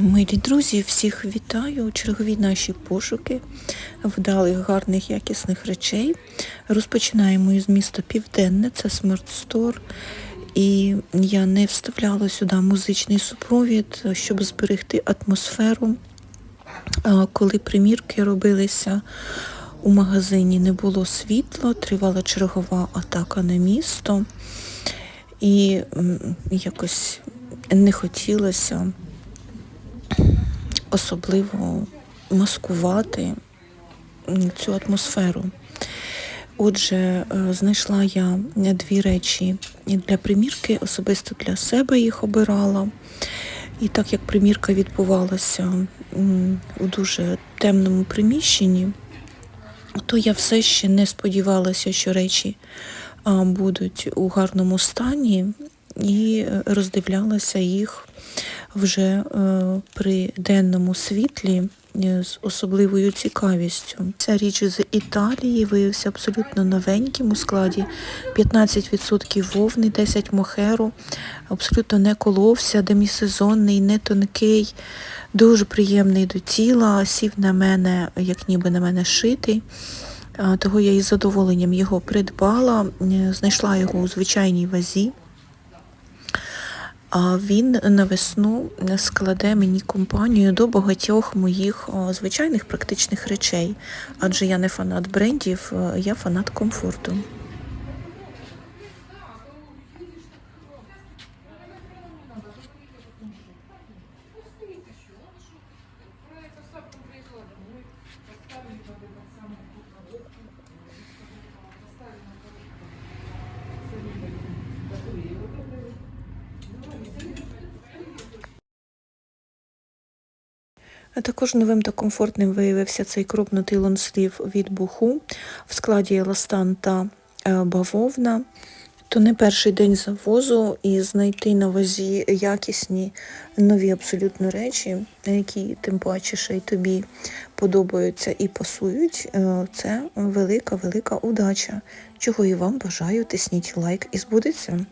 Милі друзі, всіх вітаю. Чергові наші пошуки вдалих, гарних, якісних речей. Розпочинаємо із міста Південне, це Store. І я не вставляла сюди музичний супровід, щоб зберегти атмосферу. Коли примірки робилися у магазині, не було світла, тривала чергова атака на місто. І якось не хотілося особливо маскувати цю атмосферу. Отже, е, знайшла я дві речі для примірки, особисто для себе їх обирала. І так як примірка відбувалася у дуже темному приміщенні, то я все ще не сподівалася, що речі будуть у гарному стані, і роздивлялася їх вже е, при денному світлі е, з особливою цікавістю. Ця річ з Італії виявився абсолютно новеньким у складі 15% вовни, 10 мохеру, абсолютно не коловся, демісезонний, не тонкий, дуже приємний до тіла, сів на мене, як ніби на мене шитий. Того я із задоволенням його придбала, е, знайшла його у звичайній вазі. А він на весну складе мені компанію до багатьох моїх звичайних практичних речей, адже я не фанат брендів, е, я фанат комфорту. А також новим та комфортним виявився цей крупнотий лонслів від буху в складі еластан та е, бавовна. То не перший день завозу і знайти на вазі якісні нові абсолютно речі, які тим паче ще й тобі подобаються і пасують. е, Це велика, велика удача. Чого і вам бажаю. Тисніть лайк і збудеться.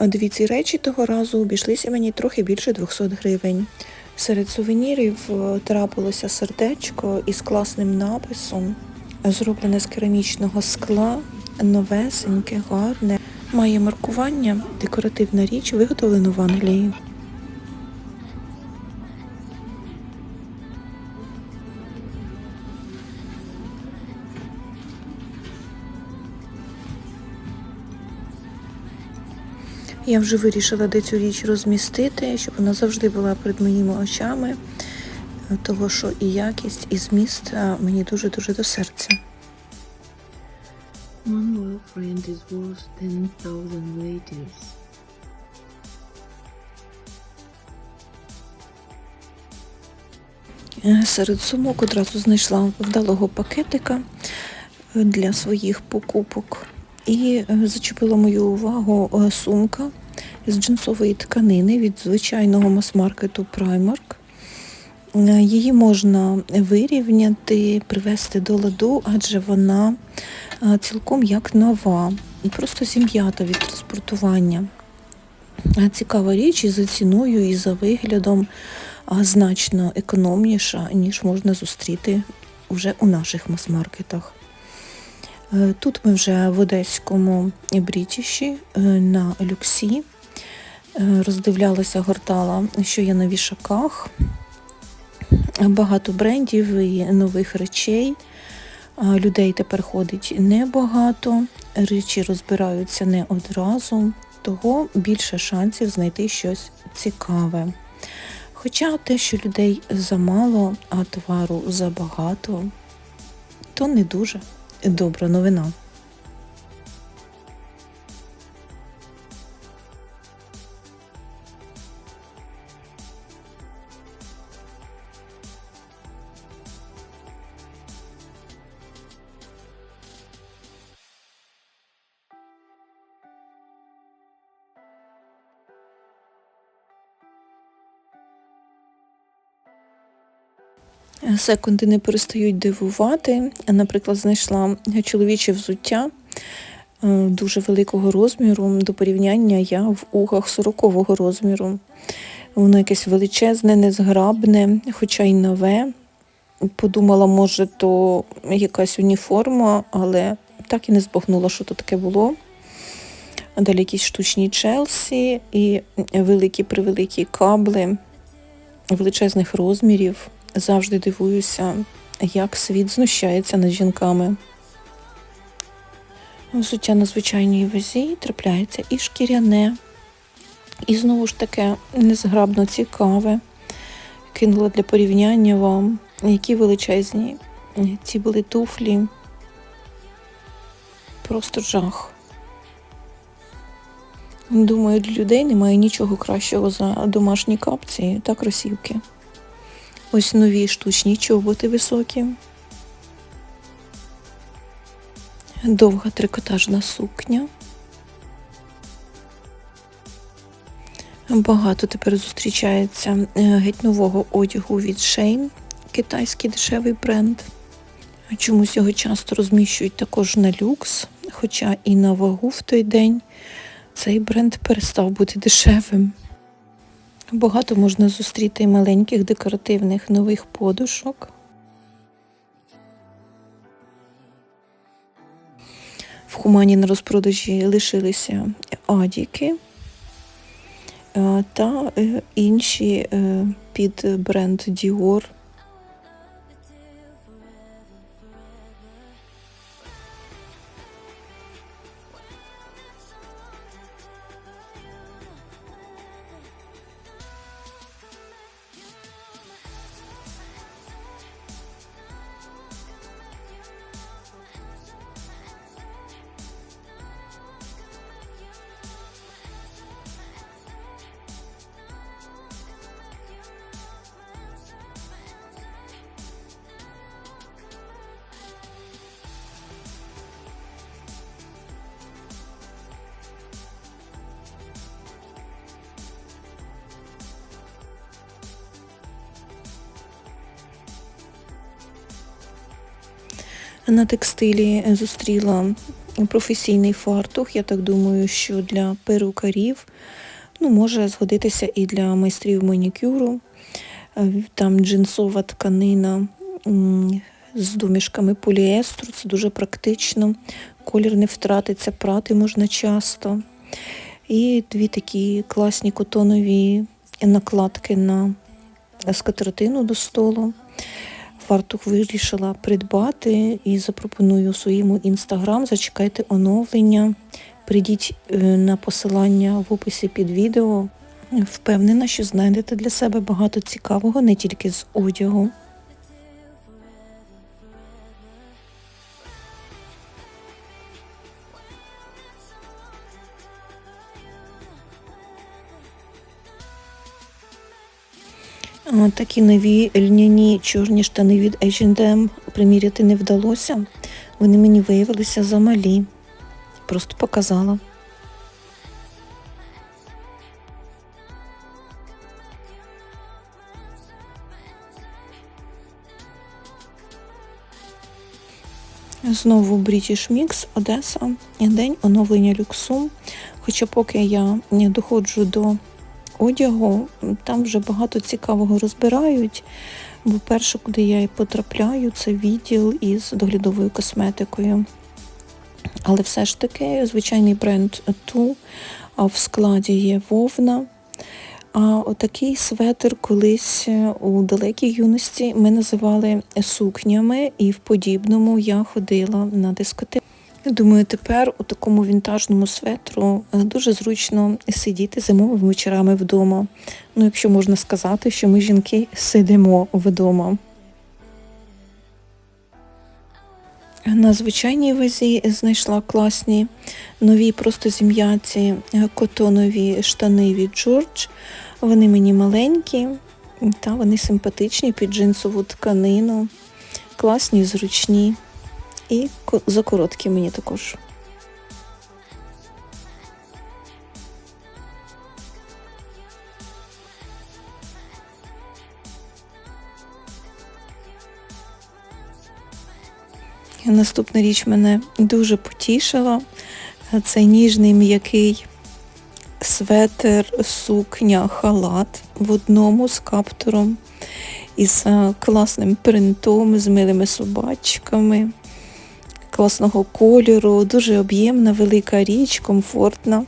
Дві ці речі того разу обійшлися мені трохи більше 200 гривень. Серед сувенірів е, трапилося сердечко із класним написом, зроблене з керамічного скла, новесеньке, гарне. Має маркування, декоративна річ, виготовлено в Англії. Я вже вирішила, де цю річ розмістити, щоб вона завжди була перед моїми очами, е, того що і якість, і зміст мені дуже-дуже до серця. One loyal friend is worth 10,000 ladies. Е, Серед сумок одразу знайшла вдалого пакетика е, для своїх покупок. І е, зачепила мою увагу е, сумка з джинсової тканини від звичайного мас-маркету Primark. Е, Її можна вирівняти, привести до ладу, адже вона цілком як нова, просто зім'ята від транспортування. Цікава річ і за ціною, і за виглядом значно економніша, ніж можна зустріти вже у наших мас-маркетах. Е, Тут ми вже в одеському брітіші е, на люксі. Е, Роздивлялася, гортала, що є на вішаках. Багато брендів і нових речей. Людей тепер ходить небагато, речі розбираються не одразу, того більше шансів знайти щось цікаве. Хоча те, що людей замало, а товару забагато, то не дуже добра новина. Секунди не перестають дивувати. Наприклад, знайшла чоловіче взуття е, дуже великого розміру. До порівняння я в угах 40-го розміру. Воно якесь величезне, незграбне, хоча й нове. Подумала, може, то якась уніформа, але так і не збагнула, що то таке було. Далі якісь штучні Челсі і великі превеликі кабли величезних розмірів. Завжди дивуюся, як світ знущається над жінками. Взуття на звичайній вазі трапляється і шкіряне, і знову ж таке незграбно цікаве. Кинула для порівняння вам, які величезні ці були туфлі. Просто жах. Думаю, для людей немає нічого кращого за домашні капці та кросівки. Ось нові штучні чоботи високі. Довга трикотажна сукня. Багато тепер зустрічається е, геть нового одягу від Shein, китайський дешевий бренд. Чомусь його часто розміщують також на люкс, хоча і на вагу в той день цей бренд перестав бути дешевим. Багато можна зустріти маленьких декоративних нових подушок. В Хумані на розпродажі лишилися адіки е, та е, інші е, під бренд Dior. На текстилі зустріла професійний фартух. Я так думаю, що для перукарів ну, може згодитися і для майстрів манікюру. Е, Там джинсова тканина з домішками поліестру, це дуже практично. Колір не втратиться, прати можна часто. І дві такі класні котонові накладки на скатертину до столу. Фартух вирішила придбати і запропоную своєму інстаграм. Зачекайте оновлення. Прийдіть е, на посилання в описі під відео. Впевнена, що знайдете для себе багато цікавого не тільки з одягу. Такі нові льняні чорні штани від H&M приміряти не вдалося. Вони мені виявилися замалі. Просто показала. Знову British Mix, Одеса, день оновлення люксу. Хоча поки я не доходжу до одягу, там вже багато цікавого розбирають. Бо перше, куди я і потрапляю, це відділ із доглядовою косметикою. Але все ж таки звичайний бренд Ту, а в складі є вовна. А отакий светр колись у далекій юності ми називали сукнями, і в подібному я ходила на дискотеку. Думаю, тепер у такому вінтажному светру е, дуже зручно сидіти зимовими вечорами вдома. Ну, якщо можна сказати, що ми жінки сидимо вдома. На звичайній вазі знайшла класні нові просто зім'яті е, котонові штани від George. Вони мені маленькі, та вони симпатичні під джинсову тканину, класні, зручні і ко- закороткі мені також. Наступна річ мене дуже потішила. Це ніжний м'який светер, сукня, халат в одному з каптуром із е, класним принтом, з милими собачками, класного кольору, дуже об'ємна, велика річ, комфортна.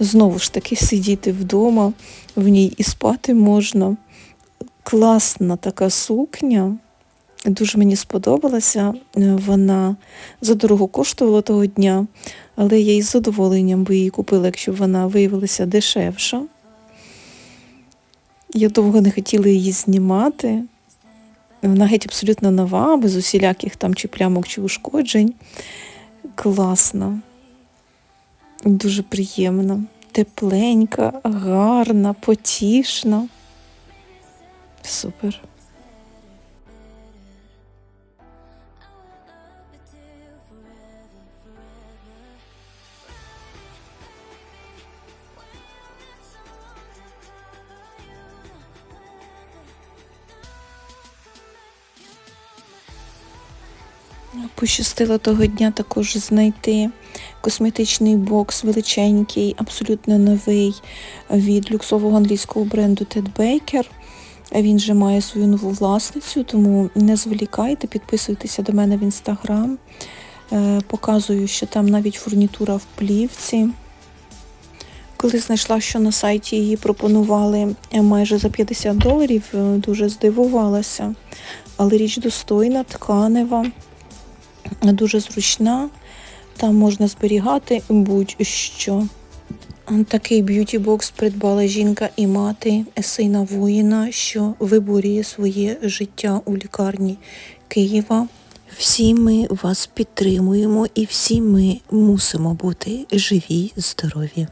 Знову ж таки, сидіти вдома, в ній і спати можна. Класна така сукня. Дуже мені сподобалася. Е, Вона задорого коштувала того дня, але я із задоволенням би її купила, якщо б вона виявилася дешевша. Я довго не хотіла її знімати. Вона геть абсолютно нова, без усіляких там чи плямок, чи ушкоджень. Класна, дуже приємна, тепленька, гарна, потішна. Супер. Пощастило того дня також знайти косметичний бокс величенький, абсолютно новий від люксового англійського бренду Ted Baker. Він же має свою нову власницю, тому не зволікайте, підписуйтеся до мене в інстаграм. Е, Показую, що там навіть фурнітура в плівці. Коли знайшла, що на сайті її пропонували е, майже за 50 доларів, е, дуже здивувалася. Але річ достойна, тканева, дуже зручна. Там можна зберігати будь-що. Такий б'юті-бокс придбала жінка і мати сина воїна, що виборює своє життя у лікарні Києва. Всі ми вас підтримуємо і всі ми мусимо бути живі, здорові.